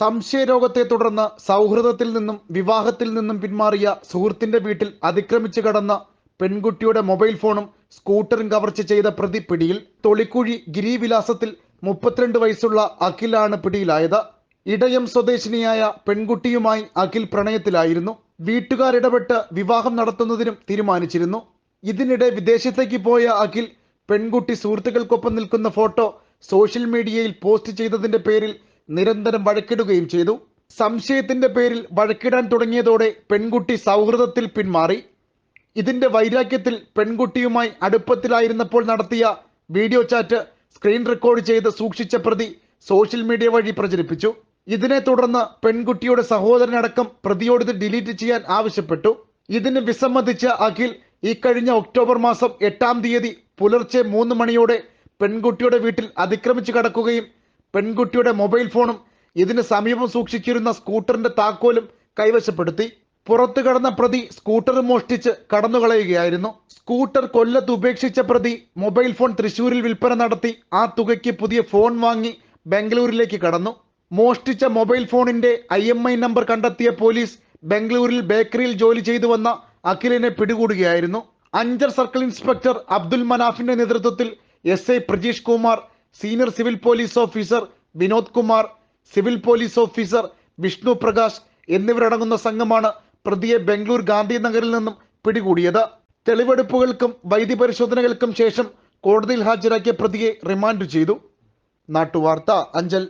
സംശയരോഗത്തെ തുടർന്ന് സൗഹൃദത്തിൽ നിന്നും വിവാഹത്തിൽ നിന്നും പിന്മാറിയ സുഹൃത്തിന്റെ വീട്ടിൽ അതിക്രമിച്ചു കടന്ന പെൺകുട്ടിയുടെ മൊബൈൽ ഫോണും സ്കൂട്ടറും കവർച്ച ചെയ്ത പ്രതി പിടിയിൽ തൊളിക്കുഴി ഗിരിവിലാസത്തിൽ മുപ്പത്തിരണ്ട് വയസ്സുള്ള അഖിലാണ് പിടിയിലായത്. ഇടയം സ്വദേശിനിയായ പെൺകുട്ടിയുമായി അഖിൽ പ്രണയത്തിലായിരുന്നു. വീട്ടുകാരിടപെട്ട് വിവാഹം നടത്തുന്നതിനും തീരുമാനിച്ചിരുന്നു. ഇതിനിടെ വിദേശത്തേക്ക് പോയ അഖിൽ പെൺകുട്ടി സുഹൃത്തുക്കൾക്കൊപ്പം നിൽക്കുന്ന ഫോട്ടോ സോഷ്യൽ മീഡിയയിൽ പോസ്റ്റ് ചെയ്തതിന്റെ പേരിൽ നിരന്തരം വഴക്കിടുകയും ചെയ്തു. സംശയത്തിന്റെ പേരിൽ വഴക്കിടാൻ തുടങ്ങിയതോടെ പെൺകുട്ടി സൗഹൃദത്തിൽ പിന്മാറി. ഇതിന്റെ വൈരാഗ്യത്തിൽ പെൺകുട്ടിയുമായി അടുപ്പത്തിലായിരുന്നപ്പോൾ നടത്തിയ വീഡിയോ ചാറ്റ് സ്ക്രീൻ റെക്കോർഡ് ചെയ്ത് സൂക്ഷിച്ച പ്രതി സോഷ്യൽ മീഡിയ വഴി പ്രചരിപ്പിച്ചു. ഇതിനെ തുടർന്ന് പെൺകുട്ടിയുടെ സഹോദരനടക്കം പ്രതിയോട് ഇത് ഡിലീറ്റ് ചെയ്യാൻ ആവശ്യപ്പെട്ടു. ഇതിന് വിസമ്മതിച്ച അഖിൽ ഈ കഴിഞ്ഞ ഒക്ടോബർ മാസം എട്ടാം തീയതി പുലർച്ചെ മൂന്ന് മണിയോടെ പെൺകുട്ടിയുടെ വീട്ടിൽ അതിക്രമിച്ചു കടക്കുകയും പെൺകുട്ടിയുടെ മൊബൈൽ ഫോണും ഇതിന് സമീപം സൂക്ഷിച്ചിരുന്ന സ്കൂട്ടറിന്റെ താക്കോലും കൈവശപ്പെടുത്തി. പുറത്തു കടന്ന പ്രതി സ്കൂട്ടർ മോഷ്ടിച്ച് കടന്നുകളയുകയായിരുന്നു. സ്കൂട്ടർ കൊല്ലത്ത് ഉപേക്ഷിച്ച പ്രതി മൊബൈൽ ഫോൺ തൃശൂരിൽ വിൽപ്പന നടത്തി. ആ തുകയ്ക്ക് പുതിയ ഫോൺ വാങ്ങി ബംഗളൂരിലേക്ക് കടന്നു. മോഷ്ടിച്ച മൊബൈൽ ഫോണിന്റെ ഐ എം ഐ നമ്പർ കണ്ടെത്തിയ പോലീസ് ബംഗളൂരിൽ ബേക്കറിയിൽ ജോലി ചെയ്തു വന്ന അഖിലിനെ പിടികൂടുകയായിരുന്നു. അഞ്ചർ സർക്കിൾ ഇൻസ്പെക്ടർ അബ്ദുൽ മനാഫിന്റെ നേതൃത്വത്തിൽ S I Prajeesh Kumar senior civil police officer Vinod Kumar civil police officer Vishnu Prakash എന്നിവരടങ്ങുന്ന സംഘമാണ് പ്രതിയെ ബംഗളൂർ ഗാന്ധിനഗറിൽ നിന്നും പിടികൂടിയത്. തെളിവെടുപ്പുകൾക്കും വൈദ്യപരിശോധനകൾക്കും ശേഷം കോടതിയിൽ ഹാജരാക്കിയ പ്രതിയെ റിമാൻഡ് ചെയ്തു. നാട്ടുവാർത്ത അഞ്ചൽ.